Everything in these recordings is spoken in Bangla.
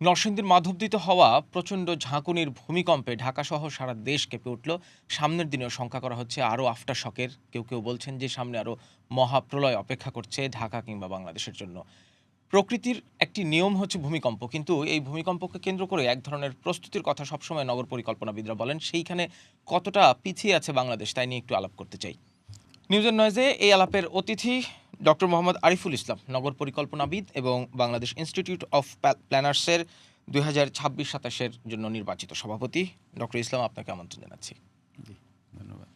নরসিংদীর মাধবদীতে হওয়া প্রচণ্ড ঝাঁকুনির ভূমিকম্পে ঢাকাসহ সারা দেশ কেঁপে উঠল। সামনের দিনেও শঙ্কা করা হচ্ছে আরও আফটার শকের কেউ কেউ বলছেন যে সামনে আরও মহাপ্রলয় অপেক্ষা করছে ঢাকা কিংবা বাংলাদেশের জন্য। প্রকৃতির একটি নিয়ম হচ্ছে ভূমিকম্প। কিন্তু এই ভূমিকম্পকে কেন্দ্র করে এক ধরনের প্রস্তুতির কথা সবসময় নগর পরিকল্পনাবিদরা বলেন, সেইখানে কতটা পিছিয়ে আছে বাংলাদেশ, তাই নিয়ে একটু আলাপ করতে চাই। নিউজের নয়েজে এই আলাপের অতিথি ডক্টর মোহাম্মদ আরিফুল ইসলাম নগর পরিকল্পনাবিদ এবং বাংলাদেশ ইনস্টিটিউট অফ প্ল্যানার্সের দুই হাজার ছাব্বিশ সাতাশের জন্য নির্বাচিত সভাপতি। ডক্টর ইসলাম আপনাকে আমন্ত্রণ জানাচ্ছি। ধন্যবাদ।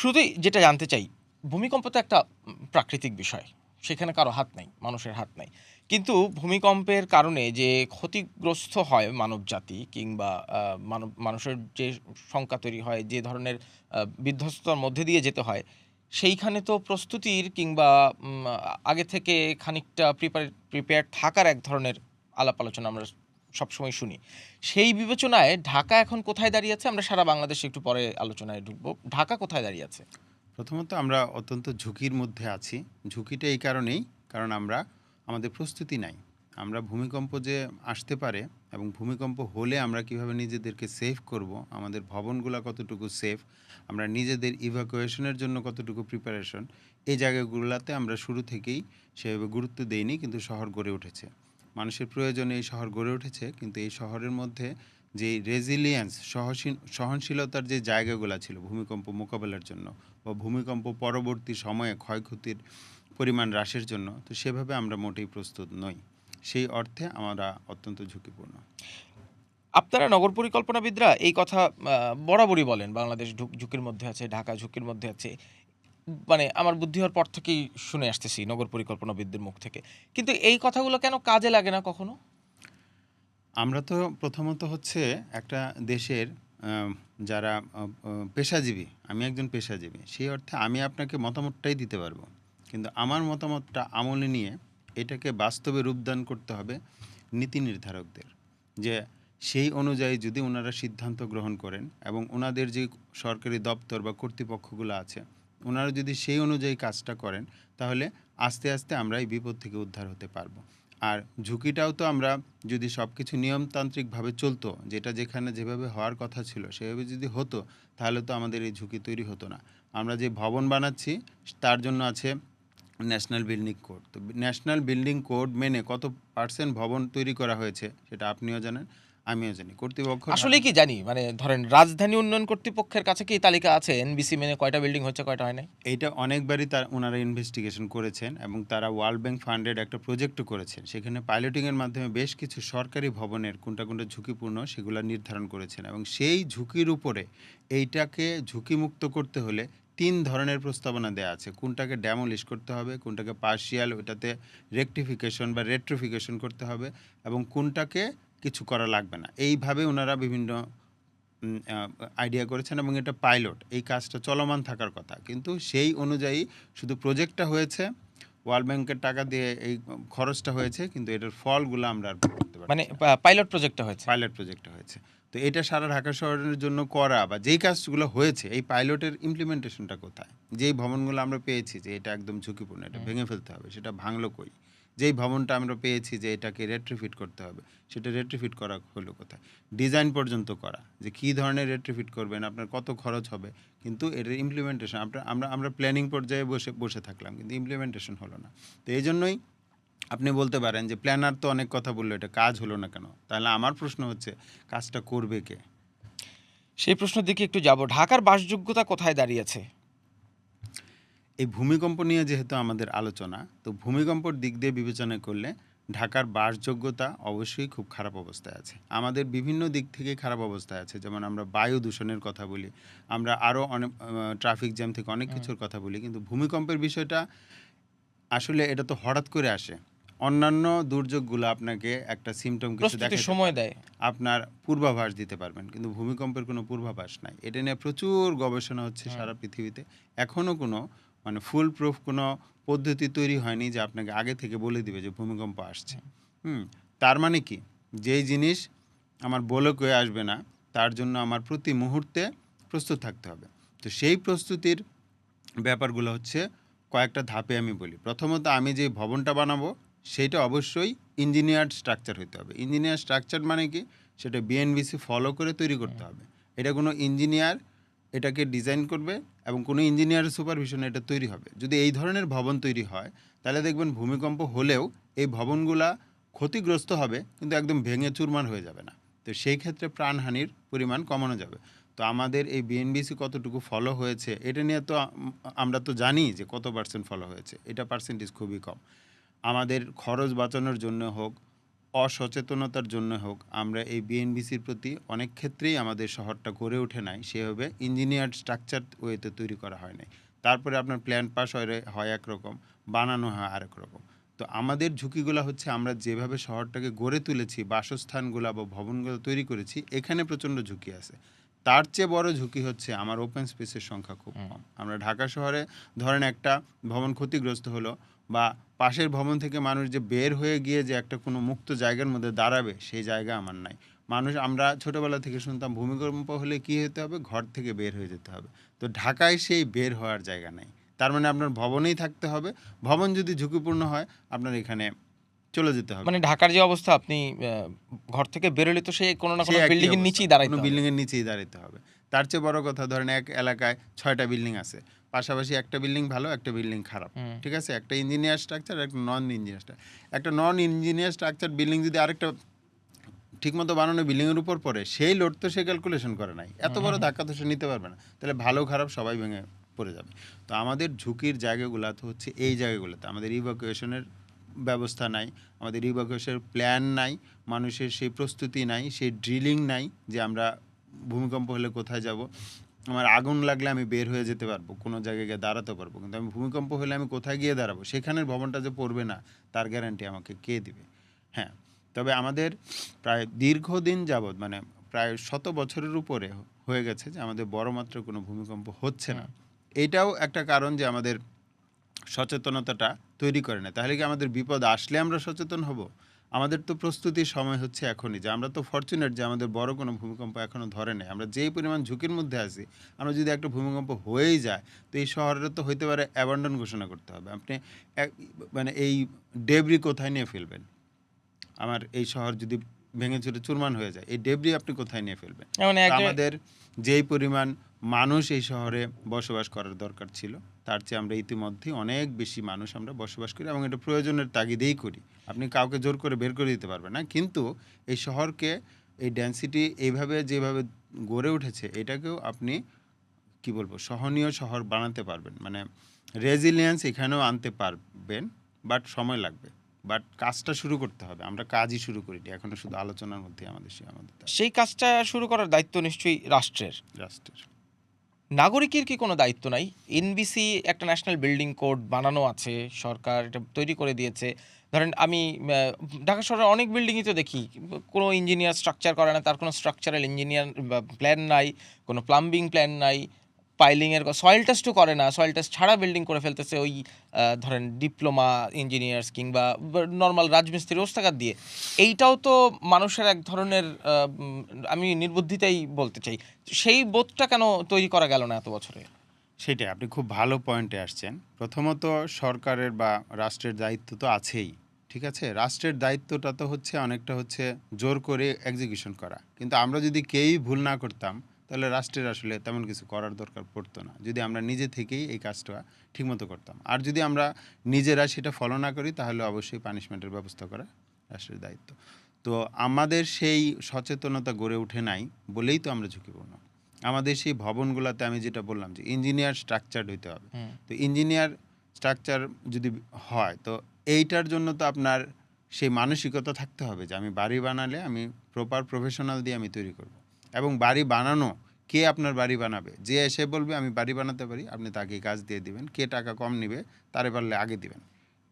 শুধুই যেটা জানতে চাই ভূমিকম্প তো একটা প্রাকৃতিক বিষয়। সেখানে কারও হাত নাই মানুষের হাত নাই। কিন্তু ভূমিকম্পের কারণে যে ক্ষতিগ্রস্ত হয় মানব জাতি কিংবা মানব মানুষের যে শঙ্কা তৈরি হয় যে ধরনের আহ, বিধ্বস্ততার মধ্যে দিয়ে যেতে হয় সেইখানে তো প্রস্তুতির কিংবা আগে থেকে খানিকটা প্রিপার প্রিপেয়ার থাকার এক ধরনের আলাপ আলোচনা আমরা সবসময় শুনি। সেই বিবেচনায় ঢাকা এখন কোথায় দাঁড়িয়ে আছে? আমরা সারা বাংলাদেশে একটু পরে আলোচনায় ঢুকবো। ঢাকা কোথায় দাঁড়িয়ে আছে? প্রথমত আমরা অত্যন্ত ঝুঁকির মধ্যে আছি। ঝুঁকিটা এই কারণেই, কারণ আমরা, আমাদের প্রস্তুতি নাই। আমরা ভূমিকম্প যে আসতে পারে এবং ভূমিকম্প হলে আমরা কীভাবে নিজেদেরকে সেভ করব, আমাদের ভবনগুলো কতটুকু সেফ আমরা নিজেদের ইভাকুয়েশনের জন্য কতটুকু প্রিপারেশন এই জায়গাগুলোতে আমরা শুরু থেকেই সেভাবে গুরুত্ব দেইনি, কিন্তু শহর গড়ে উঠেছে। মানুষের প্রয়োজনে এই শহর গড়ে উঠেছে, কিন্তু এই শহরের মধ্যে যে রেজিলিয়েন্স সহনশীলতার যে জায়গাগুলো ছিল ভূমিকম্প মোকাবেলার জন্য বা ভূমিকম্প পরবর্তী সময়ে ক্ষয়ক্ষতির পরিমাণ হ্রাসের জন্য, তো সেভাবে আমরা মোটেই প্রস্তুত নই। সেই অর্থে আমরা অত্যন্ত ঝুঁকিপূর্ণ। আপনারা নগর পরিকল্পনাবিদরা এই কথা বরাবরই বলেন, বাংলাদেশ ঝুঁক- ঝুঁকির মধ্যে আছে, ঢাকা ঝুঁকির মধ্যে আছে। মানে আমার বুদ্ধি হওয়ার পর থেকেই শুনে আসতেছি নগর পরিকল্পনাবিদদের মুখ থেকে। কিন্তু এই কথাগুলো কেন কাজে লাগে না কখনো? আমরা তো প্রথমত হচ্ছে একটা দেশের যারা পেশাজীবী, আমি একজন পেশাজীবী, সেই অর্থে আমি আপনাকে মতামতটাই দিতে পারব। কিন্তু আমার মতামতটা আমলে নিয়ে এটাকে বাস্তবে রূপদান করতে হবে নীতি নির্ধারকদের, যে সেই অনুযায়ী যদি ওনারা সিদ্ধান্ত গ্রহণ করেন এবং ওনাদের যে সরকারি দপ্তর বা কর্তৃপক্ষগুলো আছে, ওনারা যদি সেই অনুযায়ী কাজটা করেন, তাহলে আস্তে আস্তে আমরা এই বিপদ থেকে উদ্ধার হতে পারব। আর ঝুঁকিটাও তো আমরা যদি সব কিছু নিয়মতান্ত্রিকভাবে চলতো, যেটা যেখানে যেভাবে হওয়ার কথা ছিল, সেভাবে যদি হতো, তাহলে তো আমাদের এই ঝুঁকি তৈরি হতো না। আমরা যে ভবন বানাচ্ছি, তার জন্য আছে ন্যাশনাল বিল্ডিং কোড তো ন্যাশনাল বিল্ডিং কোড মেনে কত পার্সেন্ট ভবন তৈরি করা হয়েছে, সেটা আপনিও জানেন। আমিও জানি কর্তৃপক্ষ আসলে কি জানি মানে ধরেন রাজধানী উন্নয়ন কর্তৃপক্ষের কাছে কি তালিকা আছে? এনবিসি মেনে কয়টা বিল্ডিং হচ্ছে কয়টা হয় নাই? এইটা অনেকবারই তার ওনারা ইনভেস্টিগেশন করেছেন এবং তারা ওয়ার্ল্ড ব্যাংক ফান্ডেড একটা প্রজেক্টও করেছেন। সেখানে পাইলটিংয়ের মাধ্যমে বেশ কিছু সরকারি ভবনের কোনটা কোনটা ঝুঁকিপূর্ণ সেগুলো নির্ধারণ করেছেন এবং সেই ঝুঁকির উপরে এইটাকে ঝুঁকিমুক্ত করতে হলে তিন ধরনের প্রস্তাবনা দেওয়া আছে। কোনটাকে ড্যামোলিশ করতে হবে কোনটাকে পার্শিয়াল ওইটাতে রেকটিফিকেশন বা রেট্রিফিকেশন করতে হবে এবং কোনটাকে কিছু করা লাগবে না। এইভাবে ওনারা বিভিন্ন আইডিয়া করেছেন এবং এটা পাইলট এই কাজটা চলমান থাকার কথা। কিন্তু সেই অনুযায়ী শুধু প্রজেক্টটা হয়েছে ওয়ার্ল্ড ব্যাংকের টাকা দিয়ে এই খরচটা হয়েছে কিন্তু এটার ফলগুলো আমরা আর করতে পারছি মানে পাইলট প্রজেক্টটা হয়েছে? পাইলট প্রজেক্টটা হয়েছে। তো এটা সারা ঢাকা শহরের জন্য করা বা যেই কাজগুলো হয়েছে এই পাইলটের ইমপ্লিমেন্টেশনটা কোথায়? যেই ভবনগুলো আমরা পেয়েছি যে এটা একদম ঝুঁকিপূর্ণ এটা ভেঙে ফেলতে হবে সেটা ভাঙলো কই? যেই ভবনটা আমরা পেয়েছি যে এটাকে রেট্রিফিট করতে হবে, সেটা রেট্রিফিট করা হলো কোথায়? ডিজাইন পর্যন্ত করা, যে কী ধরনের রেট্রিফিট করবেন, আপনার কত খরচ হবে, কিন্তু এটার ইমপ্লিমেন্টেশন আপনার আমরা আমরা প্ল্যানিং পর্যায়ে বসে বসে থাকলাম, কিন্তু ইমপ্লিমেন্টেশন হলো না। তো এই জন্যই আপনি বলতে পারেন যে প্ল্যানার তো অনেক কথা বলল, এটা কাজ হলো না কেন? তাহলে আমার প্রশ্ন হচ্ছে, কাজটা করবে কে? সেই প্রশ্নের দিকে একটু যাব। ঢাকার বাসযোগ্যতা কোথায় দাঁড়িয়েছে? এই ভূমিকম্প নিয়ে যেহেতু আমাদের আলোচনা তো ভূমিকম্পর দিক দিয়ে বিবেচনা করলে ঢাকার বাসযোগ্যতা অবশ্যই খুব খারাপ অবস্থায় আছে। আমাদের বিভিন্ন দিক থেকে খারাপ অবস্থায় আছে যেমন আমরা বায়ু দূষণের কথা বলি আমরা আরও অনেক ট্রাফিক জ্যাম থেকে অনেক কিছুর কথা বলি কিন্তু ভূমিকম্পের বিষয়টা আসলে এটা তো হঠাৎ করে আসে। অন্যান্য দুর্যোগগুলো আপনাকে একটা সিমটম কিছু দেখাতে সময় দেয়। আপনার পূর্বাভাস দিতে পারবেন কিন্তু ভূমিকম্পের কোনো পূর্বাভাস নাই। এটা নিয়ে প্রচুর গবেষণা হচ্ছে সারা পৃথিবীতে। এখনও কোনো মানে ফুল প্রুফ কোনো পদ্ধতি তৈরি হয়নি যে আপনাকে আগে থেকে বলে দিবে যে ভূমিকম্প আসছে। হুম, তার মানে কি? যেই জিনিস আমার বলে কয়ে আসবে না, তার জন্য আমার প্রতি মুহূর্তে প্রস্তুত থাকতে হবে। তো সেই প্রস্তুতির ব্যাপারগুলো হচ্ছে কয়েকটা ধাপে আমি বলি। প্রথমত আমি যে ভবনটা বানাবো সেইটা অবশ্যই ইঞ্জিনিয়ার স্ট্রাকচার হতে হবে। ইঞ্জিনিয়ার স্ট্রাকচার মানে কি? সেটা বিএনবিসি ফলো করে তৈরি করতে হবে। এটা কোনো ইঞ্জিনিয়ার এটাকে ডিজাইন করবে এবং কোনো ইঞ্জিনিয়ারের সুপারভিশনে এটা তৈরি হবে। যদি এই ধরনের ভবন তৈরি হয়, তাহলে দেখবেন ভূমিকম্প হলেও এই ভবনগুলা ক্ষতিগ্রস্ত হবে, কিন্তু একদম ভেঙে চুরমার হয়ে যাবে না। তো সেই ক্ষেত্রে প্রাণহানির পরিমাণ কমানো যাবে। তো আমাদের এই বিএনবিসি কতটুকু ফলো হয়েছে, এটা নিয়ে তো আমরা তো জানি যে কত পার্সেন্ট ফলো হয়েছে, এটা পার্সেন্টেজ খুবই কম। আমাদের খরচ বাঁচানোর জন্য হোক অসচেতনতার জন্য হোক আমরা এই বিএনবিসির প্রতি অনেক ক্ষেত্রেই আমাদের শহরটা গড়ে ওঠে নাই সেভাবে ইঞ্জিনিয়ার স্ট্রাকচার ওয়েতে তৈরি করা হয় নাই। তারপরে আপনার প্ল্যান পাস হয় হয় একরকম বানানো হয় আরেক রকম তো আমাদের ঝুঁকিগুলো হচ্ছে আমরা যেভাবে শহরটাকে গড়ে তুলেছি বাসস্থানগুলো বা ভবনগুলো তৈরি করেছি এখানে প্রচণ্ড ঝুঁকি আছে। তার চেয়ে বড় ঝুঁকি হচ্ছে আমার ওপেন স্পেসের সংখ্যা খুব কম। আমরা ঢাকা শহরে ধরেন একটা ভবন ক্ষতিগ্রস্ত হলো বা পাশের ভবন থেকে মানুষ যে বের হয়ে গিয়ে যে একটা কোনো মুক্ত জায়গার মধ্যে দাঁড়াবে সেই জায়গা আমার নাই। মানুষ আমরা ছোটবেলা থেকে শুনতাম ভূমিকম্প হলে কি হতে হবে? ঘর থেকে বের হয়ে যেতে হবে। তো ঢাকায় সেই বের হওয়ার জায়গা নেই। তার মানে আপনার ভবনেই থাকতে হবে। ভবন যদি ঝুঁকিপূর্ণ হয় আপনার এখানে চলে যেতে হবে। মানে ঢাকার যে অবস্থা আপনি ঘর থেকে বেরোলে তো সেই কোনো না কোনো বিল্ডিং এর নিচেই হবে। বিল্ডিং এর নিচেই দাঁড়াতে হবে। তার চেয়ে বড় কথা ধরেন এক এলাকায় ছয়টা বিল্ডিং আছে। পাশাপাশি একটা বিল্ডিং ভালো একটা বিল্ডিং খারাপ। ঠিক আছে? একটা ইঞ্জিনিয়ার স্ট্রাকচার একটা নন ইঞ্জিনিয়ার স্ট্রাকচার একটা নন ইঞ্জিনিয়ার স্ট্রাকচার বিল্ডিং যদি আরেকটা ঠিকমতো বানানো বিল্ডিংয়ের উপর পড়ে সেই লোড তো সে ক্যালকুলেশন করে নাই। এত বড় ধাক্কা তো সে নিতে পারবে না। তাহলে ভালো খারাপ সবাই ভেঙে পড়ে যাবে। তো আমাদের ঝুঁকির জায়গাগুলো তো হচ্ছে এই জায়গাগুলোতে। আমাদের ইভাকুয়েশনের ব্যবস্থা নাই আমাদের ইভাকুয়েশনের প্ল্যান নাই মানুষের সেই প্রস্তুতি নাই সেই ড্রিলিং নাই যে আমরা ভূমিকম্প হলে কোথায় যাব? আমার আগুন লাগলে আমি বের হয়ে যেতে পারব, কোনো জায়গায় গিয়ে দাঁড়াতে পারব। কিন্তু আমি ভূমিকম্প হলে আমি কোথায় গিয়ে দাঁড়াবো? সেখানের ভবনটা যে পড়বে না, তার গ্যারান্টি আমাকে কে দিবে? হ্যাঁ তবে আমাদের প্রায় দীর্ঘদিন যাবৎ মানে প্রায় শত বছরের উপরে হয়ে গেছে যে আমাদের বড় মাত্রার কোনো ভূমিকম্প হচ্ছে না। এটাও একটা কারণ যে আমাদের সচেতনতাটা তৈরি করে না তাহলে কি আমাদের বিপদ আসলে আমরা সচেতন হব? আমাদের তো প্রস্তুতির সময় হচ্ছে এখনই যে আমরা তো ফর্চুনেট যে আমাদের বড় কোনো ভূমিকম্প এখনও ধরে নেই। আমরা যেই পরিমাণ ঝুঁকির মধ্যে আছি আমরা যদি একটা ভূমিকম্প হয়েই যায় তো এই শহরে তো হইতে পারে অ্যাবান্ডন ঘোষণা করতে হবে। আপনি মানে এই ডেবরি কোথায় নিয়ে ফেলবেন? আমার এই শহর যদি ভেঙে চুরে চুরমান হয়ে যায় এই ডেবরি আপনি কোথায় নিয়ে ফেলবেন? আমাদের যেই পরিমাণ মানুষ এই শহরে বসবাস করার দরকার ছিল তার চেয়ে আমরা ইতিমধ্যেই অনেক বেশি মানুষ আমরা বসবাস করি এবং এটা প্রয়োজনের তাগিদেই করি। আপনি কাউকে জোর করে বের করে দিতে পারবেন না। কিন্তু এই শহরকে এই ডেন্সিটি এইভাবে যেভাবে গড়ে উঠেছে এটাকেও আপনি কি বলব সহনীয় শহর বানাতে পারবেন। মানে রেজিলিয়েন্স এখানেও আনতে পারবেন বাট সময় লাগবে। বাট কাজটা শুরু করতে হবে। আমরা কাজই শুরু করিনি। এখনও শুধু আলোচনার মধ্যে আমাদের সেই কাজটা শুরু করার দায়িত্ব নিশ্চয়ই রাষ্ট্রের। রাষ্ট্রের। নাগরিকের কি কোনো দায়িত্ব নাই? এনবিসি একটা ন্যাশনাল বিল্ডিং কোড বানানো আছে, সরকার এটা তৈরি করে দিয়েছে। ধরেন আমি ঢাকা শহরের অনেক বিল্ডিংই তো দেখি, কোনো ইঞ্জিনিয়ার স্ট্রাকচার করে না, তার কোনো স্ট্রাকচারাল ইঞ্জিনিয়ার প্ল্যান নাই, কোনো প্লাম্বিং প্ল্যান নাই। পাইলিংয়ের সয়েল টেস্টও করে না। সয়েল টেস্ট ছাড়া বিল্ডিং করে ফেলতেছে ওই ধরেন ডিপ্লোমা ইঞ্জিনিয়ার্স কিংবা নর্মাল রাজমিস্ত্রি ওস্তাকার দিয়ে। এইটাও তো মানুষের এক ধরনের আমি নির্বুদ্ধিতাই বলতে চাই। সেই বোধটা কেন তৈরি করা গেল না এত বছরে? সেটাই, আপনি খুব ভালো পয়েন্টে আসছেন। প্রথমত সরকারের বা রাষ্ট্রের দায়িত্ব তো আছেই, ঠিক আছে? রাষ্ট্রের দায়িত্বটা তো হচ্ছে অনেকটা হচ্ছে জোর করে এক্সিকিউশন করা। কিন্তু আমরা যদি কেউই ভুল না করতাম তাহলে রাষ্ট্রের আসলে তেমন কিছু করার দরকার পড়তো না। যদি আমরা নিজে থেকেই এই কাজটা ঠিকমতো করতাম। আর যদি আমরা নিজেরা সেটা ফলো না করি তাহলে অবশ্যই পানিশমেন্টের ব্যবস্থা করা রাষ্ট্রের দায়িত্ব। তো আমাদের সেই সচেতনতা গড়ে ওঠে নাই বলেই তো আমরা ঝুঁকিপূর্ণ। আমাদের সেই ভবনগুলোতে আমি যেটা বললাম যে ইঞ্জিনিয়ার স্ট্রাকচার হইতে হবে। তো ইঞ্জিনিয়ার স্ট্রাকচার যদি হয় তো এইটার জন্য তো আপনার সেই মানসিকতা থাকতে হবে যে আমি বাড়ি বানালে আমি প্রপার প্রফেশনাল দিয়ে আমি তৈরি করব। এবং বাড়ি বানানো, কে আপনার বাড়ি বানাবে? যে এসে বলবে, আমি বাড়ি বানাতে পারি, আপনি তাকে কাজ দিয়ে দিবেন। কে টাকা কম নেবে, তারে পারলে আগে দিবেন।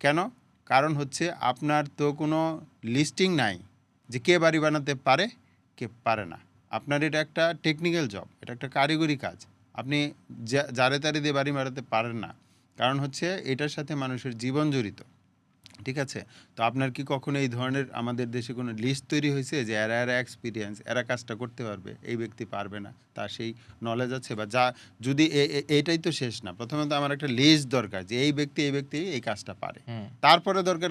কেন? কারণ হচ্ছে আপনার তো কোনো লিস্টিং নাই যে কে বাড়ি বানাতে পারে, কে পারে না। আপনার এটা একটা টেকনিক্যাল জব এটা একটা কারিগরি কাজ। আপনি যারে তারে দিয়ে বাড়ি বানাতে পারেন না। কারণ হচ্ছে এটার সাথে মানুষের জীবন জড়িত। ঠিক আছে? তো আপনার কি কখনো এই ধরনের আমাদের দেশে কোনো লিস্ট তৈরি হয়েছে যে এরা এরা এক্সপিরিয়েন্স এরা কাজটা করতে পারবে এই ব্যক্তি পারবে না তার সেই নলেজ আছে? বা যা যদি এইটাই তো শেষ না প্রথমত আমার একটা লিস্ট দরকার যে এই ব্যক্তি এই ব্যক্তি এই কাজটা পারে। তারপরে দরকার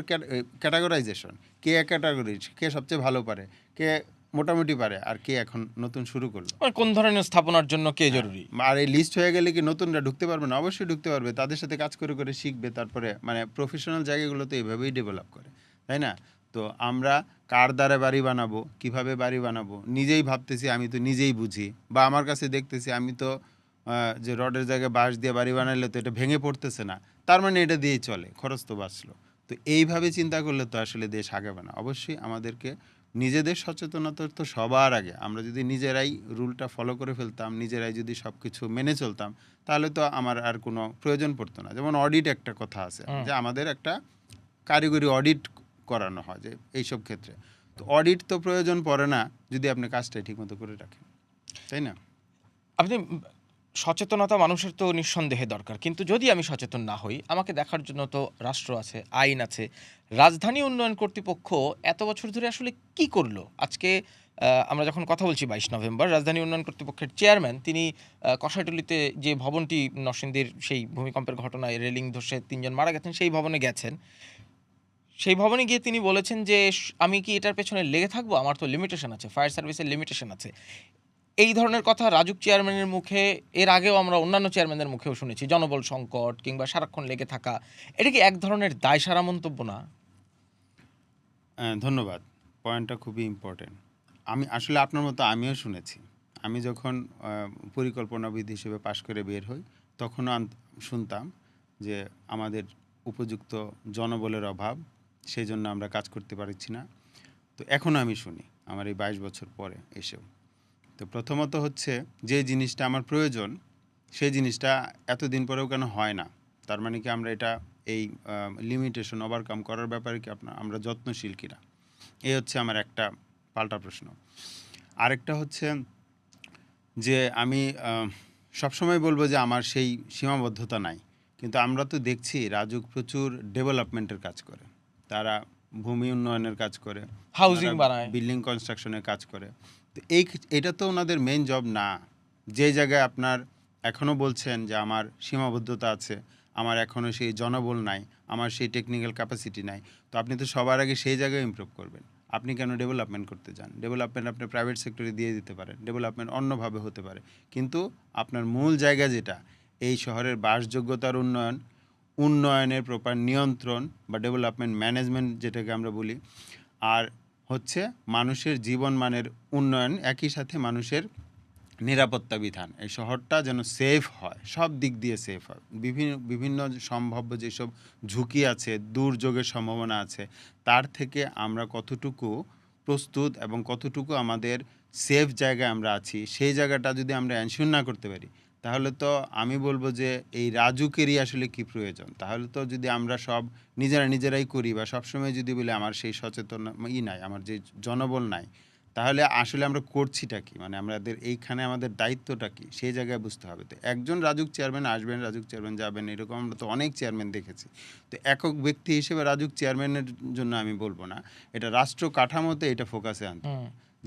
ক্যাটাগরাইজেশন কে ক্যাটাগরি কে সবচেয়ে ভালো পারে কে মোটামুটি পারে আর কে এখন নতুন শুরু করল? কোন ধরনের স্থাপনার জন্য কে জরুরি? আর এই লিস্ট হয়ে গেলে কি নতুনরা ঢুকতে পারবে না? অবশ্যই ঢুকতে পারবে। তাদের সাথে কাজ করে করে শিখবে তারপরে মানে প্রফেশনাল জায়গাগুলো তো এইভাবেই ডেভেলপ করে তাই না? তো আমরা কার দ্বারা বাড়ি বানাবো? কীভাবে বাড়ি বানাবো? নিজেই ভাবতেছি আমি তো নিজেই বুঝি। বা আমার কাছে দেখতেছি আমি তো যে রডের জায়গায় বাঁশ দিয়ে বাড়ি বানাইলে তো এটা ভেঙে পড়তেছে না। তার মানে এটা দিয়েই চলে খরচ তো বাঁচলো। তো এইভাবে চিন্তা করলে তো আসলে দেশ আগাবে না। অবশ্যই আমাদেরকে নিজেদের সচেতনতা তো সবার আগে। আমরা যদি নিজেরাই রুলটা ফলো করে ফেলতাম নিজেরাই যদি সব কিছু মেনে চলতাম তাহলে তো আমার আর কোনো প্রয়োজন পড়তো না। যেমন অডিট একটা কথা আছে যে আমাদের একটা কারিগরি অডিট করানো হয় যে এইসব ক্ষেত্রে। তো অডিট তো প্রয়োজন পড়ে না যদি আপনি কাজটাই ঠিকমতো করে রাখেন। তাই না? আপনি সচেতনতা মানুষের তো নিঃসন্দেহে দরকার। কিন্তু যদি আমি সচেতন না হই আমাকে দেখার জন্য তো রাষ্ট্র আছে আইন আছে। রাজধানী উন্নয়ন কর্তৃপক্ষ এত বছর ধরে আসলে কি করল? আজকে আমরা যখন কথা বলছি বাইশ নভেম্বর রাজধানী উন্নয়ন কর্তৃপক্ষের চেয়ারম্যান তিনি আহ, কষাইটুলিতে যে ভবনটি নরসিংদীর সেই ভূমিকম্পের ঘটনায় রেলিং ধসে তিনজন মারা গেছেন সেই ভবনে গেছেন। সেই ভবনে গিয়ে তিনি বলেছেন যে আমি কি এটার পেছনে লেগে থাকব? আমার তো লিমিটেশন আছে ফায়ার সার্ভিসের লিমিটেশন আছে। এই ধরনের কথা রাজুক চেয়ারম্যানের মুখে, এর আগেও আমরা অন্যান্য চেয়ারম্যানদের মুখেও শুনেছি, জনবল সংকট কিংবা সারাক্ষণ লেগে থাকা, এটা কি এক ধরনের দায়সারা মন্তব্য না? ধন্যবাদ। পয়েন্টটা খুবই ইম্পর্টেন্ট আমি, আসলে আপনার মতো আমিও শুনেছি। আমি যখন পরিকল্পনাবিদ হিসেবে পাশ করে বের হই, তখনও শুনতাম যে আমাদের উপযুক্ত জনবলের অভাব সেই জন্য আমরা কাজ করতে পারছি না। তো এখনও আমি শুনি, আমার এই বাইশ বছর পরে এসেও। তো প্রথমত হচ্ছে যে জিনিসটা আমার প্রয়োজন সেই জিনিসটা এতদিন পরেও কেন হয় না? তার মানে কি আমরা এটা এই লিমিটেশন ওভারকাম করার ব্যাপারে কি আপনার আমরা যত্নশীল কিনা? এই হচ্ছে আমার একটা পাল্টা প্রশ্ন। আরেকটা হচ্ছে যে আমি সবসময় বলব যে আমার সেই সীমাবদ্ধতা নাই। কিন্তু আমরা তো দেখছি রাজুক প্রচুর ডেভেলপমেন্টের কাজ করে। তারা ভূমি উন্নয়নের কাজ করে। হাউজিং বানায়। বিল্ডিং কনস্ট্রাকশনের কাজ করে। তো এই এটা তো ওনাদের মেন জব না। যে জায়গায় আপনার এখনও বলছেন যে আমার সীমাবদ্ধতা আছে, আমার এখনও সেই জনবল নাই, আমার সেই টেকনিক্যাল ক্যাপাসিটি নাই, তো আপনি তো সবার আগে সেই জায়গায় ইমপ্রুভ করবেন। আপনি কেন ডেভেলপমেন্ট করতে চান ডেভেলপমেন্ট আপনি প্রাইভেট সেক্টরে দিয়ে দিতে পারেন ডেভেলপমেন্ট অন্যভাবে হতে পারে। কিন্তু আপনার মূল জায়গা যেটা, এই শহরের বাসযোগ্যতার উন্নয়ন, উন্নয়নের প্রপার নিয়ন্ত্রণ বা ডেভেলপমেন্ট ম্যানেজমেন্ট যেটাকে আমরা বলি, আর হচ্ছে মানুষের জীবন মানের উন্নয়ন, একই সাথে মানুষের নিরাপত্তা বিধান। এই শহরটা যেন সেফ হয়, সব দিক দিয়ে সেফ হয়। বিভিন্ন বিভিন্ন সম্ভাব্য যেসব ঝুঁকি আছে, দুর্যোগের সম্ভাবনা আছে, তার থেকে আমরা কতটুকু প্রস্তুত এবং কতটুকু আমাদের সেফ জায়গায় আমরা আছি, সেই জায়গাটা যদি আমরা এনশিওর না করতে পারি তাহলে তো আমি বলব যে এই রাজুকেরই আসলে কি প্রয়োজন? তাহলে তো যদি আমরা সব নিজেরা নিজেরাই করি বা সবসময় যদি বলি আমার সেই সচেতন ই নাই, আমার যে জনবল নাই, তাহলে আসলে আমরা করছিটা কি? মানে আমাদের এইখানে আমাদের দায়িত্বটা কি? সেই জায়গায় বুঝতে হবে। তো একজন রাজুক চেয়ারম্যান আসবেন, রাজুক চেয়ারম্যান যাবেন, এরকম আমরা তো অনেক চেয়ারম্যান দেখেছি। তো একক ব্যক্তি হিসেবে রাজুক চেয়ারম্যানের জন্য আমি বলব না। এটা রাষ্ট্র কাঠামোতে এটা ফোকাসে আনতে।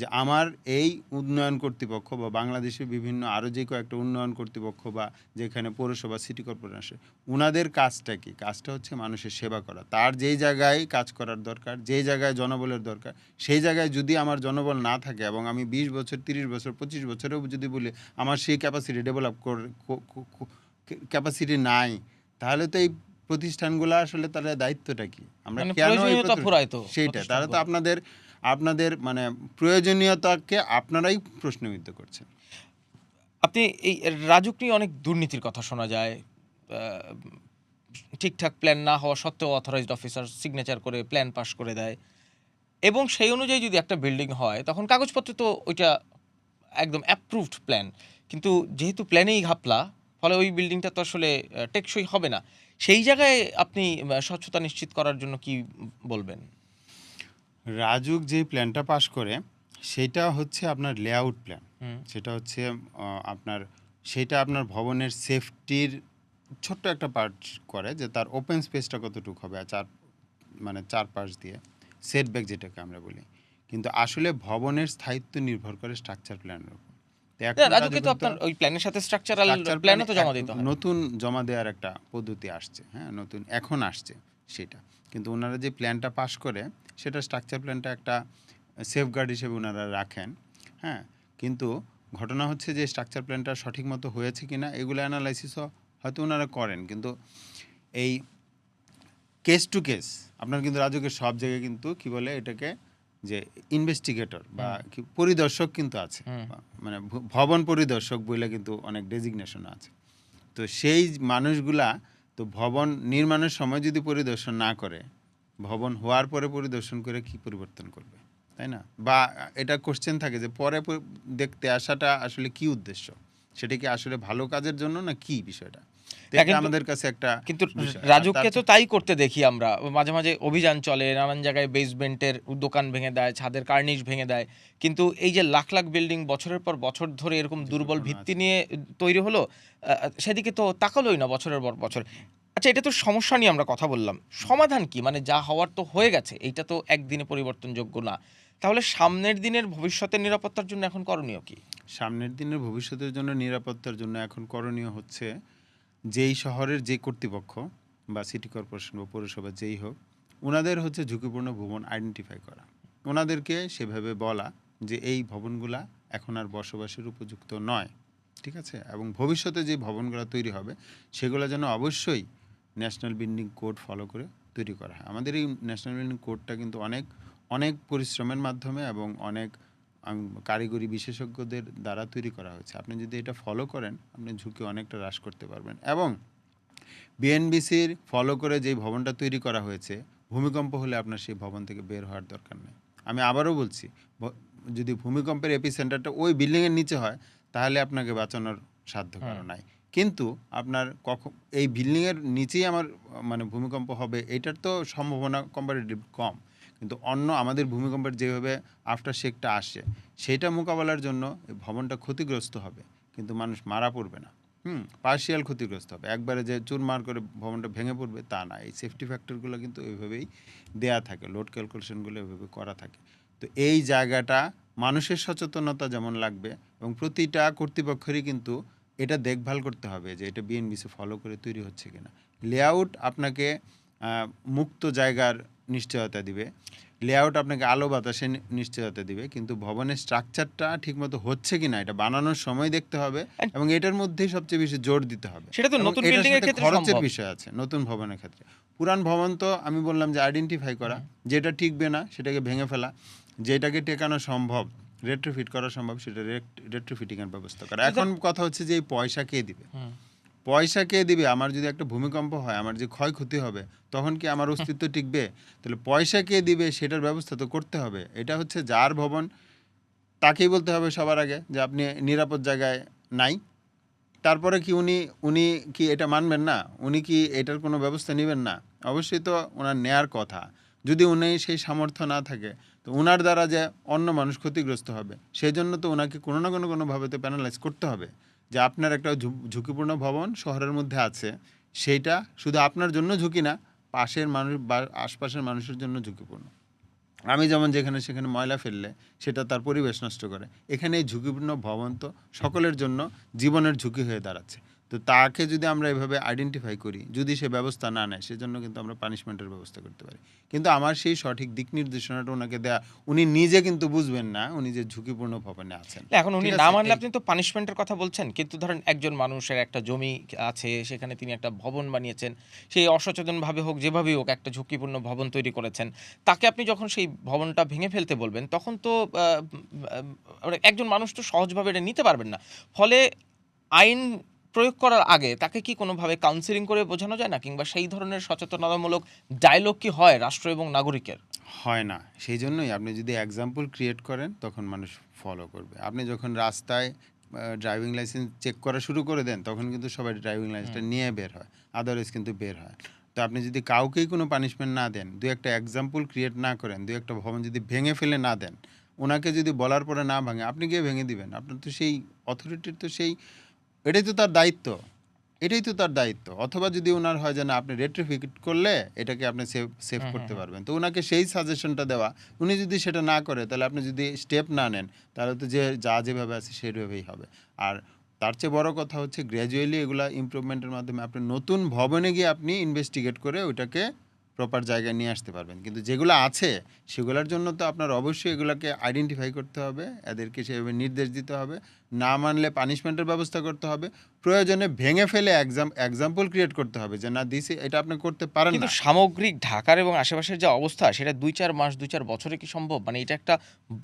যে আমার এই উন্নয়ন কর্তৃপক্ষ বা বাংলাদেশের বিভিন্ন আরও যে কয়েকটা উন্নয়ন কর্তৃপক্ষ বা যেখানে পৌরসভা সিটি কর্পোরেশন আসে উনাদের কাজটা কি? কাজটা হচ্ছে মানুষের সেবা করা। তার যেই জায়গায় কাজ করার দরকার যেই জায়গায় জনবলের দরকার সেই জায়গায় যদি আমার জনবল না থাকে এবং আমি বিশ বছর তিরিশ বছর পঁচিশ বছরেও যদি বলি আমার সেই ক্যাপাসিটি ডেভেলপ ক্যাপাসিটি নাই তাহলে তো এই প্রতিষ্ঠানগুলো আসলে তাদের দায়িত্বটা কি? আমরা মানে কেন সেইটা তারা তো আপনাদের আপনাদের মানে প্রয়োজনীয়তাকে আপনারাই প্রশ্নবিদ্ধ করছেন। আপনি এই রাজুক নিয়ে অনেক দুর্নীতির কথা শোনা যায় ঠিকঠাক প্ল্যান না হওয়া সত্ত্বেও অথরাইজড অফিসার সিগনেচার করে প্ল্যান পাস করে দেয়। এবং সেই অনুযায়ী যদি একটা বিল্ডিং হয়, তখন কাগজপত্রে তো ওইটা একদম অ্যাপ্রুভড প্ল্যান কিন্তু যেহেতু প্ল্যানেই ঘাপলা, ফলে ওই বিল্ডিংটা তো আসলে টেকসই হবে না। সেই জায়গায় আপনি স্বচ্ছতা নিশ্চিত করার জন্য কি বলবেন? রাজুক যে প্ল্যানটা পাস করে সেটা হচ্ছে আপনার লেআউট প্ল্যান সেটা হচ্ছে আপনার সেটা আপনার ভবনের সেফটির ছোট্ট একটা পার্ট করে যে তার ওপেন স্পেসটা কতটুকু হবে আর চার মানে চারপাশ দিয়ে সেটব্যাক যেটাকে আমরা বলি। কিন্তু আসলে ভবনের স্থায়িত্ব নির্ভর করে স্ট্রাকচার প্ল্যানের উপর। নতুন জমা দেওয়ার একটা পদ্ধতি আসছে হ্যাঁ নতুন এখন আসছে সেটা। কিন্তু ওনারা যে প্ল্যানটা পাশ করে সেটা স্ট্রাকচার প্ল্যানটা একটা সেফগার্ড হিসেবে ওনারা রাখেন হ্যাঁ? কিন্তু ঘটনা হচ্ছে যে স্ট্রাকচার প্ল্যানটা সঠিক মতো হয়েছে কিনা এগুলো অ্যানালাইসিসও হয়তো ওনারা করেন। কিন্তু এই কেস টু কেস আপনার কিন্তু রাজুকের সব জায়গায় কিন্তু কি বলে এটাকে যে ইনভেস্টিগেটর বা কি পরিদর্শক কিন্তু আছে মানে ভবন পরিদর্শক বলে কিন্তু অনেক ডেজিগনেশন আছে। তো সেই মানুষগুলা তো ভবন নির্মাণের সময় যদি পরিদর্শন না করে, ভবন হওয়ার পরে পরিদর্শন করে কি পরিবর্তন করবে? তাই না? বা এটা কোশ্চেন থাকে যে পরে দেখতে আসাটা আসলে কি উদ্দেশ্য? সেটা কি আসলে ভালো কাজের জন্য না কি বিষয়টা? আমাদের কাছে একটা কিন্তু রাজুককে তো তাই করতে দেখি আমরা। মাঝে মাঝে অভিযান চলে নানান জায়গায় বেসমেন্টের দোকান ভেঙে দেয় ছাদের কার্নিশ ভেঙে দেয়। কিন্তু এই যে লাখ লাখ বিল্ডিং বছরের পর বছর ধরে এরকম দুর্বল ভিত্তি নিয়ে তৈরি হলো সেদিকে তো তাকালোই না বছরের পর বছর। আচ্ছা এটা তো সমস্যা নিয়ে আমরা কথা বললাম। সমাধান কি? মানে যা হওয়ার তো হয়ে গেছে এইটা তো একদিনে পরিবর্তনযোগ্য না। তাহলে সামনের দিনের ভবিষ্যতের নিরাপত্তার জন্য এখন করণীয় কি? সামনের দিনের ভবিষ্যতের জন্য নিরাপত্তার জন্য এখন করণীয় হচ্ছে যেই শহরের যে কর্তৃপক্ষ বা সিটি কর্পোরেশন বা পৌরসভা যেই হোক ওনাদের হচ্ছে ঝুঁকিপূর্ণ ভবন আইডেন্টিফাই করা। ওনাদেরকে সেভাবে বলা যে এই ভবনগুলা এখন আর বসবাসের উপযুক্ত নয়, ঠিক আছে? এবং ভবিষ্যতে যে ভবনগুলো তৈরি হবে, সেগুলো যেন অবশ্যই ন্যাশনাল বিল্ডিং কোড ফলো করে তৈরি করা হয়। আমাদের এই ন্যাশনাল বিল্ডিং কোডটা কিন্তু অনেক অনেক পরিশ্রমের মাধ্যমে এবং অনেক কারিগরি বিশেষজ্ঞদের দ্বারা তৈরি করা হয়েছে। আপনি যদি এটা ফলো করেন আপনি ঝুঁকি অনেকটা হ্রাস করতে পারবেন। এবং বিএনবিসির ফলো করে যেই ভবনটা তৈরি করা হয়েছে ভূমিকম্প হলে আপনার সেই ভবন থেকে বের হওয়ার দরকার নেই। আমি আবারও বলছি যদি ভূমিকম্পের এপি সেন্টারটা ওই বিল্ডিংয়ের নিচে হয় তাহলে আপনাকে বাঁচানোর সাধ্য কারও নাই। কিন্তু আপনার কখন এই বিল্ডিংয়ের নিচেই আমার মানে ভূমিকম্প হবে এটার তো সম্ভাবনা কম্পারেটিভ কম। কিন্তু অন্য আমাদের ভূমিকম্পের যেভাবে আফটার শেকটা আসে সেইটা মোকাবেলার জন্য ভবনটা ক্ষতিগ্রস্ত হবে। কিন্তু মানুষ মারা পড়বে না। হুম পার্শিয়াল ক্ষতিগ্রস্ত হবে। একবারে যে চুরমার করে ভবনটা ভেঙে পড়বে তা না। এই সেফটি ফ্যাক্টরগুলো কিন্তু ওইভাবেই দেয়া থাকে লোড ক্যালকুলেশনগুলো ওইভাবে করা থাকে। তো এই জায়গাটা মানুষের সচেতনতা যেমন লাগবে এবং প্রতিটা কর্তৃপক্ষেরই কিন্তু এটা দেখভাল করতে হবে যে এটা বিএনবিসি ফলো করে তৈরি হচ্ছে কিনা। লেআউট আপনাকে মুক্ত জায়গার নিশ্চয়তা দিবে। লেআউট আপনাকে আলো বাতাসে নিশ্চয়তা দিবে কিন্তু ভবনের স্ট্রাকচারটা ঠিকমতো হচ্ছে কিনা এটা বানানোর সময় দেখতে হবে এবং এটার মধ্যেই সবচেয়ে বেশি জোর দিতে হবে। সেটা তো নতুন বিল্ডিং এর ক্ষেত্রে খরচের বিষয় আছে নতুন ভবনের ক্ষেত্রে। পুরান ভবন তো আমি বললাম যে আইডেন্টিফাই করা যেটা টিকবে না সেটাকে ভেঙে ফেলা যেটাকে টেকানো সম্ভব রেট্রোফিট করা সম্ভব সেটা রেট্রোফিটিং এর ব্যবস্থা করা। এখন কথা হচ্ছে যে এই পয়সা কে দিবে। পয়সা কে দিবে? আমার যদি একটা ভূমিকম্প হয়, আমার যে ক্ষয়ক্ষতি হবে, তখন কি আমার অস্তিত্ব টিকবে? তাহলে পয়সা কে দিবে সেটার ব্যবস্থা তো করতে হবে। এটা হচ্ছে যার ভবন, তাকেই বলতে হবে সবার আগে যে আপনি নিরাপদ জায়গায় নাই। তারপরে কি উনি উনি কি এটা মানবেন না? উনি কি এটার কোনো ব্যবস্থা নেবেন না? অবশ্যই তো ওনার নেয়ার কথা। যদি উনি সেই সামর্থ্য না থাকে, তো ওনার দ্বারা যে অন্য মানুষ ক্ষতিগ্রস্ত হবে সেই জন্য তো ওনাকে কোনো না কোনো কোনোভাবে তো প্যানালাইজ করতে হবে। যে আপনার একটা ঝুঁকিপূর্ণ ভবন শহরের মধ্যে আছে, সেইটা শুধু আপনার জন্য ঝুঁকি না, পাশের মানুষ বা আশপাশের মানুষের জন্য ঝুঁকিপূর্ণ। আমি যেমন যেখানে সেখানে ময়লা ফেললে সেটা তার পরিবেশ নষ্ট করে। এখানে এই ঝুঁকিপূর্ণ ভবন তো সকলের জন্য জীবনের ঝুঁকি হয়ে দাঁড়াচ্ছে। তো তাকে যদি আমরা এভাবে আইডেন্টিফাই করি যদি সে ব্যবস্থা না নেয় সেজন্য কিন্তু আমরা পানিশমেন্টের ব্যবস্থা করতে পারি। কিন্তু আমার সেই সঠিক দিক নির্দেশনাটা ওনাকে দেয়া উনি নিজে কিন্তু বুঝবেন না উনি যে ঝুঁকিপূর্ণ ভবনে আছেন। এখন উনি না মানলে আপনি তো পানিশমেন্টের কথা বলছেন কিন্তু ধরেন একজন মানুষের একটা জমি আছে সেখানে তিনি একটা ভবন বানিয়েছেন সেই অসচেতনভাবে হোক যেভাবেই হোক একটা ঝুঁকিপূর্ণ ভবন তৈরি করেছেন তাকে আপনি যখন সেই ভবনটা ভেঙে ফেলতে বলবেন তখন তো আহ, একজন মানুষ তো সহজভাবে এটা নিতে পারবেন না। ফলে আইন প্রয়োগ করার আগে তাকে কি কোনোভাবে কাউন্সিলিং করে বোঝানো যায় না? কিংবা সেই ধরনের সচেতনতামূলক ডায়লগ কি হয় রাষ্ট্র এবং নাগরিকের? হয় না। সেই জন্যই আপনি যদি এক্সাম্পল ক্রিয়েট করেন তখন মানুষ ফলো করবে। আপনি যখন রাস্তায় ড্রাইভিং লাইসেন্স চেক করা শুরু করে দেন তখন কিন্তু সবাই ড্রাইভিং লাইসেন্সটা নিয়ে বের হয়। আদারওয়াইজ কিন্তু বের হয়। তো আপনি যদি কাউকেই কোনো পানিশমেন্ট না দেন দু একটা এক্সাম্পল ক্রিয়েট না করেন দু একটা ভবন যদি ভেঙে ফেলে না দেন ওনাকে যদি বলার পরে না ভাঙে আপনি গিয়ে ভেঙে দিবেন। আপনার তো সেই অথরিটির তো সেই এটাই তো তার দায়িত্ব। এটাই তো তার দায়িত্ব। অথবা যদি ওনার হয় যে না আপনি রেট্রিফিকেট করলে এটাকে আপনি সেভ সেভ করতে পারবেন। তো ওনাকে সেই সাজেশনটা দেওয়া উনি যদি সেটা না করে তাহলে আপনি যদি স্টেপ না নেন তাহলে তো যে যা যেভাবে আছে সেভাবেই হবে। আর তার চেয়ে বড় কথা হচ্ছে গ্র্যাজুয়ালি এগুলা ইমপ্রুভমেন্টের মাধ্যমে আপনি নতুন ভবনে গিয়ে আপনি ইনভেস্টিগেট করে ওইটাকে প্রপার জায়গায় নিয়ে আসতে পারবেন। কিন্তু যেগুলো আছে সেগুলোর জন্য তো আপনার অবশ্যই এগুলোকে আইডেন্টিফাই করতে হবে এদেরকে সেভাবে নির্দেশ দিতে হবে। না মানলে পানিশমেন্টের ব্যবস্থা করতে হবে। প্রয়োজনে ভেঙে ফেলে এক্সাম এক্সাম্পল ক্রিয়েট করতে হবে যে না দিছি এটা আপনি করতে পারেন কিন্তু সামগ্রিক ঢাকার এবং আশেপাশের যে অবস্থা সেটা দুই চার মাস দুই চার বছরে কি সম্ভব? মানে এটা একটা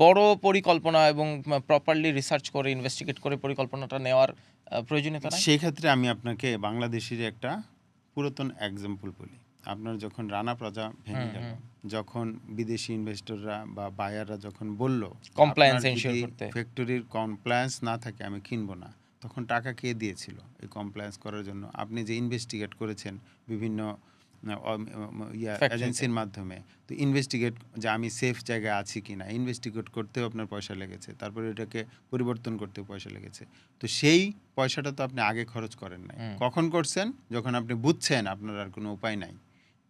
বড় পরিকল্পনা এবং প্রপারলি রিসার্চ করে ইনভেস্টিগেট করে পরিকল্পনাটা নেওয়ার প্রয়োজনীয়তা নাই? সেই ক্ষেত্রে আমি আপনাকে বাংলাদেশের একটা পুরাতন এক্সাম্পল বলি। আপনার যখন রানা প্লাজা ভেঙে গেল যখন বিদেশি ইনভেস্টররা বা বায়াররা যখন বলল Compliance ensure করতে। ফ্যাক্টরির কমপ্লায়েন্স না থাকে আমি কিনবো না। তখন টাকা কে দিয়েছিল এই কমপ্লায়েন্স করার জন্য? আপনি যে ইনভেস্টিগেট করেছেন বিভিন্ন ইয়া এজেন্সির মাধ্যমে তো ইনভেস্টিগেট যে আমি সেফ জায়গায় আছি কি না ইনভেস্টিগেট করতেও আপনার পয়সা লেগেছে তারপরে এটাকে পরিবর্তন করতেও পয়সা লেগেছে। তো সেই পয়সাটা তো আপনি আগে খরচ করেন নাই। কখন করছেন? যখন আপনি বুঝছেন আপনার আর কোনো উপায় নাই।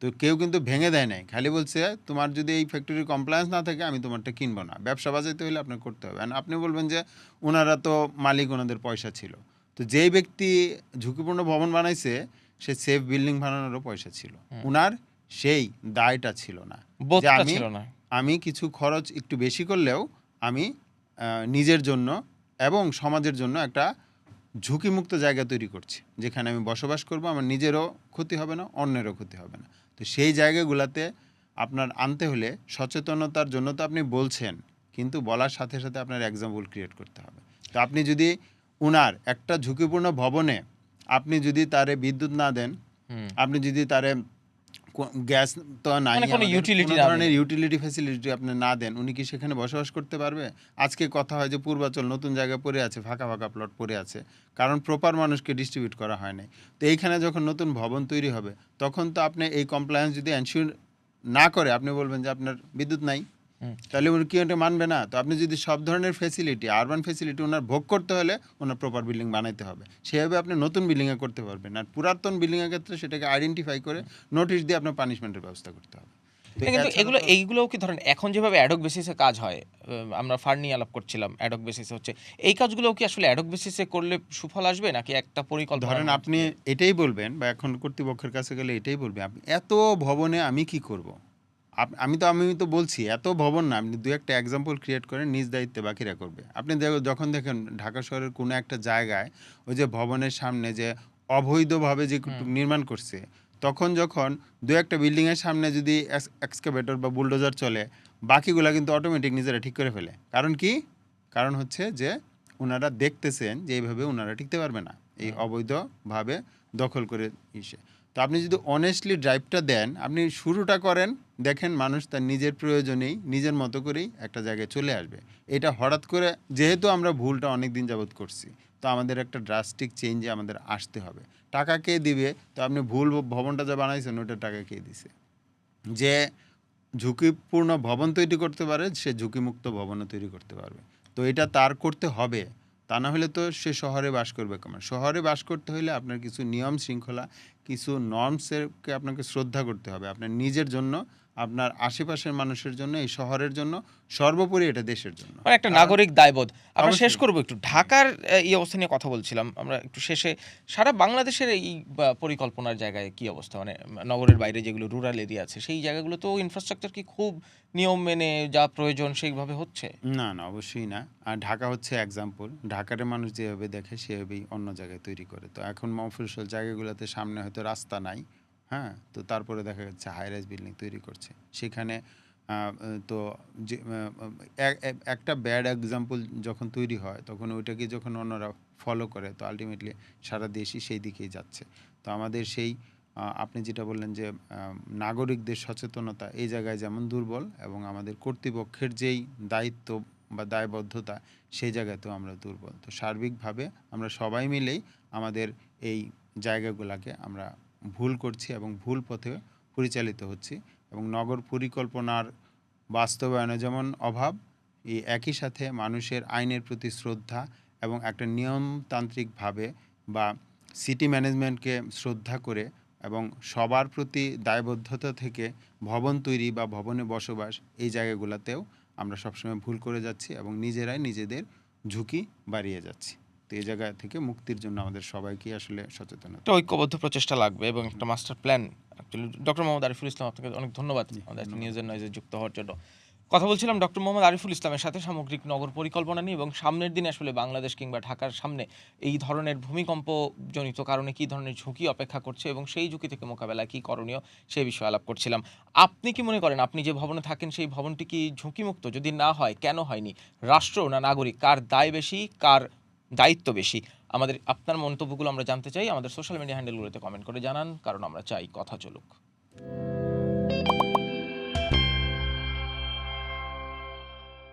তো কেউ কিন্তু ভেঙে দেয় নাই। খালি বলছে তোমার যদি এই ফ্যাক্টরির কমপ্লায়েন্স না থাকে আমি তোমারটা কিনবো না। ব্যবসা বাজাইতে হলে আপনার করতে হবে। আপনি বলবেন যে ওনারা তো মালিক ওনাদের পয়সা ছিল। তো যেই ব্যক্তি ঝুঁকিপূর্ণ ভবন বানাইছে সে সেফ বিল্ডিং বানানোরও পয়সা ছিল। ওনার সেই দায়টা ছিল না। আমি আমি কিছু খরচ একটু বেশি করলেও আমি নিজের জন্য এবং সমাজের জন্য একটা ঝুঁকিমুক্ত জায়গা তৈরি করছি। যেখানে আমি বসবাস করব আমার নিজেরও ক্ষতি হবে না অন্যেরও ক্ষতি হবে না। তো সেই জায়গাগুলোতে আপনার আনতে হলে সচেতনতার জন্য তো আপনি বলছেন কিন্তু বলার সাথে সাথে আপনার এক্সাম্পল ক্রিয়েট করতে হবে। তো আপনি যদি উনার একটা ঝুঁকিপূর্ণ ভবনে আপনি যদি তারে বিদ্যুৎ না দেন আপনি যদি তারে গ্যাস তো নাই মানে কোনো ইউটিলিটি ধরনের ইউটিলিটি ফ্যাসিলিটি আপনি না দেন উনি কি সেখানে বসবাস করতে পারবে? আজকে কথা হয় যে পূর্বাচল নতুন জায়গা পড়ে আছে ফাঁকা ফাঁকা প্লট পড়ে আছে কারণ প্রপার মানুষকে ডিস্ট্রিবিউট করা হয় নাই। তো এইখানে যখন নতুন ভবন তৈরি হবে তখন তো আপনি এই কমপ্লায়েন্স যদি এনশিওর না করে আপনি বলবেন যে আপনার বিদ্যুৎ নাই। তাহলে উনি কি এটা মানবে না? তো আপনি যদি সব ধরনের ফেসিলিটি আরবান ফেসিলিটি ওনার ভোগ করতে হলে ওনার প্রপার বিল্ডিং বানাইতে হবে। সেভাবে আপনি নতুন বিল্ডিংয়ে করতে পারবেন। আর পুরাতন বিল্ডিংয়ের ক্ষেত্রে সেটাকে আইডেন্টিফাই করে নোটিশ দিয়ে আপনার পানিশমেন্টের ব্যবস্থা করতে হবে। কিন্তু এগুলো এইগুলোও কি ধরেন এখন যেভাবে অ্যাডক বেসিসে কাজ হয় আমরা ফার নিয়ে আলাপ করছিলাম অ্যাডক বেসিসে হচ্ছে এই কাজগুলো কি আসলে অ্যাডক বেসিসে করলে সুফল আসবে নাকি একটা পরিকল্পনা ধরেন আপনি এটাই বলবেন বা এখন কর্তৃপক্ষের কাছে গেলে এটাই বলবেন আপনি এত ভবনে আমি কি করব? আমি তো আমি তো বলছি এত ভবন না আপনি দু একটা এক্সাম্পল ক্রিয়েট করেন নিজ দায়িত্বে বাকিরা করবে। আপনি দেখো- যখন দেখেন ঢাকা শহরের কোনো একটা জায়গায় ওই যে ভবনের সামনে যে অবৈধভাবে যে নির্মাণ করছে তখন যখন দু একটা বিল্ডিংয়ের সামনে যদি এক্সকাভেটর বা বুলডোজার চলে বাকিগুলা কিন্তু অটোমেটিক নিজেরা ঠিক করে ফেলে। কারণ কি? কারণ হচ্ছে যে ওনারা দেখতেছেন যে এইভাবে ওনারা টিকতে পারবে না। এই অবৈধভাবে দখল করে ইসে। তো আপনি যদি অনেস্টলি ড্রাইভটা দেন আপনি শুরুটা করেন দেখেন মানুষ তার নিজের প্রয়োজনেই, নিজের মতো করেই একটা জায়গায় চলে আসবে। এটা হঠাৎ করে, যেহেতু আমরা ভুলটা অনেক দিন যাবৎ করছি, তো আমাদের একটা ড্রাস্টিক চেঞ্জে আমাদের আসতে হবে। টাকা কে দিবে? তো আপনি ভুল ভবনটা যা বানাইছেন ওইটার টাকা কে দিছে? যে ঝুঁকিপূর্ণ ভবন তৈরি করতে পারে, সে ঝুঁকিমুক্ত ভবনও তৈরি করতে পারবে। তো এটা তার করতে হবে। তা না হলে তো সে শহরে বাস করবে কেমন? শহরে বাস করতে হলে আপনার কিছু নিয়ম শৃঙ্খলা, কিছু নর্মসেরকে আপনাকে শ্রদ্ধা করতে হবে। আপনার নিজের জন্য আপনার আশেপাশের মানুষের জন্য এই শহরের জন্য সর্বোপরি এটা দেশের জন্য। মানে একটা নাগরিক দায়বোধ। আমরা শেষ। করব একটু। ঢাকার এই অবস্থা নিয়ে কথা বলছিলাম। আমরা একটু শেষে সারা বাংলাদেশের এই পরিকল্পনার জায়গায় কি অবস্থা? মানে নগরের বাইরে যেগুলো রুরাল এরিয়া আছে সেই জায়গাগুলো তো ইনফ্রাস্ট্রাকচার কি খুব নিয়ম মেনে যা প্রয়োজন সেইভাবে হচ্ছে? না না অবশ্যই না। আর ঢাকা হচ্ছে এক্সাম্পল ঢাকার মানুষ যেভাবে দেখে সেভাবেই অন্য জায়গায় তৈরি করে। তো এখন মফসল জায়গাগুলোতে সামনে হয়তো রাস্তা নাই। হ্যাঁ? তো তারপরে দেখা যাচ্ছে হাই রাইজ বিল্ডিং তৈরি করছে। সেখানে তো যে এক- এক- একটা ব্যাড এক্সাম্পল যখন তৈরি হয়, তখন ওইটাকে যখন অন্যরা ফলো করে, তো আলটিমেটলি সারা দেশই সেই দিকেই যাচ্ছে। তো আমাদের সেই আপনি যেটা বললেন যে নাগরিকদের সচেতনতা, এই জায়গায় যেমন দুর্বল এবং আমাদের কর্তৃপক্ষের যেই দায়িত্ব বা দায়বদ্ধতা, সেই জায়গাতেও আমরা দুর্বল। তো সার্বিকভাবে আমরা সবাই মিলেই আমাদের এই জায়গাগুলোকে আমরা ভুল করছি এবং ভুল পথে পরিচালিত হচ্ছি এবং নগর পরিকল্পনার বাস্তবায়নে যেমন অভাব, এই একই সাথে মানুষের আইনের প্রতি শ্রদ্ধা এবং একটা নিয়মতান্ত্রিকভাবে বা সিটি ম্যানেজমেন্টকে শ্রদ্ধা করে এবং সবার প্রতি দায়বদ্ধতা থেকে ভবন তৈরি বা ভবনে বসবাস এই জায়গাগুলোতেও আমরা সবসময় ভুল করে যাচ্ছি এবং নিজেরাই নিজেদের ঝুঁকি বাড়িয়ে যাচ্ছি। তো এই জায়গা থেকে মুক্তির জন্য আমাদের সবাইকে আসলে সচেতন একটা ঐক্যবদ্ধ প্রচেষ্টা লাগবে এবং একটা master plan actually doctor Mohammad Ariful Islam আপনাকে অনেক ধন্যবাদ আমাদের নিউজের নয়েজে যুক্ত হওয়ার জন্য। কথা বলছিলাম ডক্টর মোহাম্মদ আরিফুল ইসলামের সাথে সামগ্রিক নগর পরিকল্পনা নিয়ে এবং সামনের দিনে আসলে বাংলাদেশ কিংবা ঢাকার সামনে এই ধরনের ভূমিকম্প জনিত কারণে কী ধরনের ঝুঁকি অপেক্ষা করছে এবং সেই ঝুঁকি থেকে মোকাবেলা কী করণীয় সেই বিষয়ে আলাপ করছিলাম। আপনি কি মনে করেন আপনি যে ভবনে থাকেন সেই ভবনটি কি ঝুঁকিমুক্ত? যদি না হয় কেন হয়নি? রাষ্ট্র না নাগরিক? কার দায় বেশি? কার দায়িত্ব বেশি। আমাদের, আপনার মন্তব্যগুলো আমরা জানতে চাই, আমাদের সোশ্যাল মিডিয়া হ্যান্ডেলগুলোতে কমেন্ট করে জানান, কারণ আমরা চাই কথা চলুক।